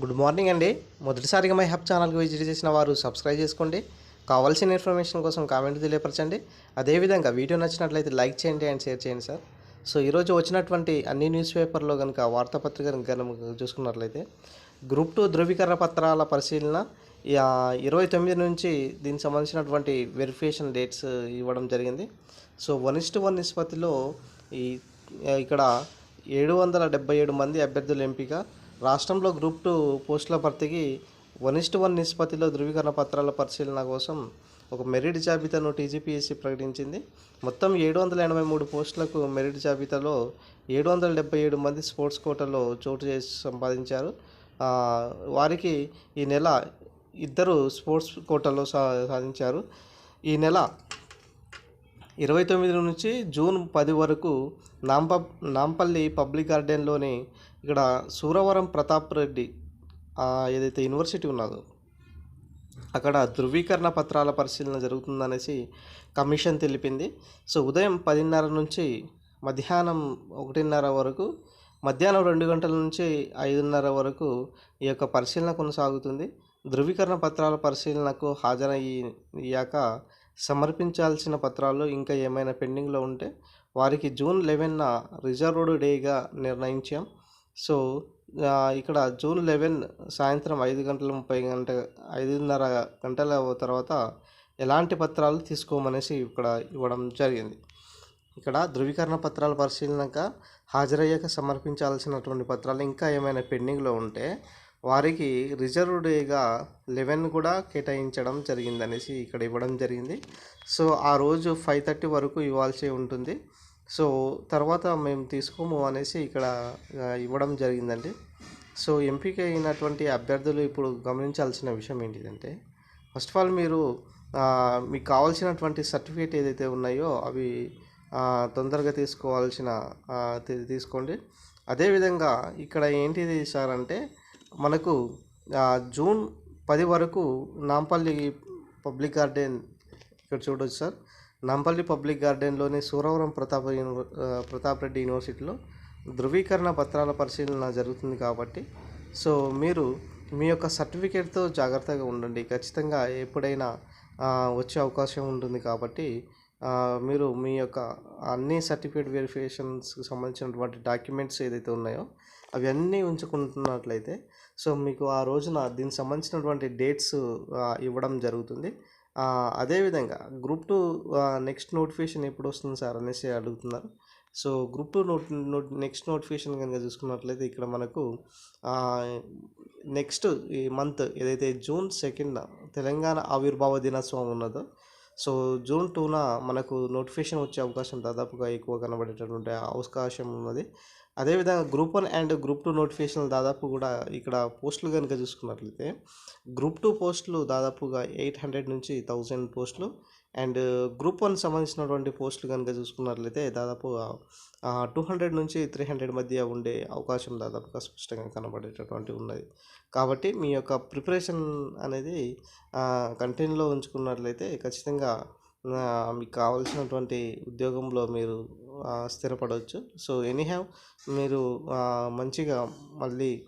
Good morning అండి. మొదటిసారిగా my hub ఛానల్కి విజిట్ చేసిన వారు సబ్స్క్రైబ్ చేసుకోండి. కావాల్సిన ఇన్ఫర్మేషన్ కోసం కామెంట్ తెలియపరచండి. అదేవిధంగా వీడియో నచ్చినట్లయితే లైక్ చేయండి అండ్ షేర్ చేయండి సార్. సో ఈరోజు వచ్చినటువంటి అన్ని న్యూస్ పేపర్లో కనుక వార్తాపత్రికను కనుక చూసుకున్నట్లయితే గ్రూప్ టూ ధృవీకరణ పత్రాల పరిశీలన ఇరవై తొమ్మిది నుంచి దీనికి సంబంధించినటువంటి వెరిఫికేషన్ డేట్స్ ఇవ్వడం జరిగింది. సో వన్ ఇస్ట్ వన్ నిష్పత్తిలో ఈ ఇక్కడ ఏడు వందల డెబ్బై ఏడు మంది అభ్యర్థుల ఎంపిక రాష్ట్రంలో గ్రూప్ టూ పోస్టుల భర్తీకి వన్ ఇస్ట్ వన్ నిష్పత్తిలో ధృవీకరణ పత్రాల పరిశీలన కోసం ఒక మెరిట్ జాబితాను టీజీపీఎస్సీ ప్రకటించింది. మొత్తం ఏడు వందల ఎనభై మూడు పోస్టులకు మెరిట్ జాబితాలో ఏడు వందల డెబ్బై ఏడు మంది స్పోర్ట్స్ కోటలో చోటు చేసి సంపాదించారు. వారికి ఈ నెల ఇద్దరు స్పోర్ట్స్ కోటలో సా సాధించారు. ఈ నెల ఇరవై తొమ్మిది నుంచి జూన్ పది వరకు నాంప నాంపల్లి పబ్లిక్ గార్డెన్లోని ఇక్కడ సూరవరం ప్రతాప్ రెడ్డి ఏదైతే యూనివర్సిటీ ఉన్నదో అక్కడ ధృవీకరణ పత్రాల పరిశీలన జరుగుతుందనేసి కమిషన్ తెలిపింది. సో ఉదయం పదిన్నర నుంచి మధ్యాహ్నం ఒకటిన్నర వరకు మధ్యాహ్నం రెండు గంటల నుంచి ఐదున్నర వరకు ఈ యొక్క పరిశీలన కొనసాగుతుంది. ధృవీకరణ పత్రాల పరిశీలనకు హాజరయ్యాక సమర్పించాల్సిన పత్రాలు ఇంకా ఏమైనా పెండింగ్లో ఉంటే వారికి జూన్ లెవెన్న రిజర్వ్డ్ డేగా నిర్ణయించాం. సో ఇక్కడ జూన్ లెవెన్ సాయంత్రం ఐదు గంటల ముప్పై గంట ఐదున్నర గంటల తర్వాత ఎలాంటి పత్రాలు తీసుకోమనేసి ఇక్కడ ఇవ్వడం జరిగింది. ఇక్కడ ధృవీకరణ పత్రాలు పరిశీలనక హాజరయ్యాక సమర్పించాల్సినటువంటి పత్రాలు ఇంకా ఏమైనా పెండింగ్లో ఉంటే వారికి రిజర్వ్ డేగా లెవెన్ కూడా కేటాయించడం జరిగిందనేసి ఇక్కడ ఇవ్వడం జరిగింది. సో ఆ రోజు ఫైవ్ థర్టీ వరకు ఇవ్వాల్సి ఉంటుంది. సో తర్వాత మేము తీసుకోము అనేసి ఇక్కడ ఇవ్వడం జరిగిందండి. సో ఎంపిక అయినటువంటి అభ్యర్థులు ఇప్పుడు గమనించాల్సిన విషయం ఏంటిదంటే ఫస్ట్ ఆఫ్ ఆల్ మీరు మీకు కావాల్సినటువంటి సర్టిఫికేట్ ఏదైతే ఉన్నాయో అవి తొందరగా తీసుకోవాల్సిన తీసుకోండి. అదేవిధంగా ఇక్కడ ఏంటిది సార్ అంటే మనకు జూన్ పది వరకు నాంపల్లి పబ్లిక్ గార్డెన్ ఇక్కడ చూడవచ్చు సార్. నాంపల్లి పబ్లిక్ గార్డెన్లోని సూరవరం ప్రతాప యూనివ- ప్రతాప్ రెడ్డి యూనివర్సిటీలో ధృవీకరణ పత్రాల పరిశీలన జరుగుతుంది కాబట్టి సో మీరు మీ యొక్క సర్టిఫికేట్తో జాగ్రత్తగా ఉండండి. ఖచ్చితంగా ఎప్పుడైనా వచ్చే అవకాశం ఉంటుంది కాబట్టి మీరు మీ యొక్క అన్ని సర్టిఫికేట్ వెరిఫికేషన్స్కి సంబంధించినటువంటి డాక్యుమెంట్స్ ఏదైతే ఉన్నాయో అవన్నీ ఉంచుకుంటున్నట్లయితే సో మీకు ఆ రోజున దీనికి సంబంధించినటువంటి డేట్స్ ఇవ్వడం జరుగుతుంది. అదేవిధంగా గ్రూప్ టూ నెక్స్ట్ నోటిఫికేషన్ ఎప్పుడు వస్తుంది సార్ అనేసి అడుగుతున్నారు. So group two note note next notification కనుక చూసుకున్నట్లయితే ఇక్కడ మనకు నెక్స్ట్ ఈ మంత్ ఏదైతే జూన్ సెకండ్ తెలంగాణ ఆవిర్భావ దినోత్సవం ఉన్నదో సో జూన్ టూన మనకు నోటిఫికేషన్ వచ్చే అవకాశం దాదాపుగా ఎక్కువ కనబడేటటువంటి అవకాశం ఉన్నది. అదేవిధంగా group one and group two నోటిఫికేషన్లు దాదాపు కూడా ఇక్కడ పోస్టులు కనుక చూసుకున్నట్లయితే గ్రూప్ టూ పోస్టులు దాదాపుగా ఎయిట్ హండ్రెడ్ నుంచి థౌజండ్ పోస్టులు అండ్ గ్రూప్ వన్ సంబంధించినటువంటి పోస్టులు కనుక చూసుకున్నట్లయితే దాదాపు టూ హండ్రెడ్ నుంచి త్రీ హండ్రెడ్ మధ్య ఉండే అవకాశం దాదాపుగా స్పష్టంగా కనబడేటటువంటి ఉన్నది. కాబట్టి మీ యొక్క ప్రిపరేషన్ అనేది కంటెంట్లో ఉంచుకున్నట్లయితే ఖచ్చితంగా మీకు కావాల్సినటువంటి ఉద్యోగంలో మీరు స్థిరపడవచ్చు. సో ఎనీ హ్యావ్ మీరు మంచిగా మళ్ళీ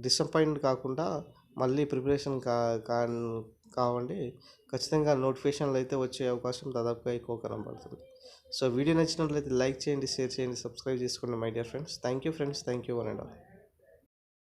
డిసప్పాయింట్ కాకుండా మళ్ళీ ప్రిపరేషన్ కా కా- కావండి. ఖచ్చితంగా నోటిఫికేషన్లు అయితే వచ్చే అవకాశం దాదాపుగా ఎక్కువ కనబడుతుంది. సో వీడియో నచ్చినట్లయితే లైక్ చేయండి షేర్ చేయండి సబ్స్క్రైబ్ చేసుకోండి my dear friends thank you friends thank you one and all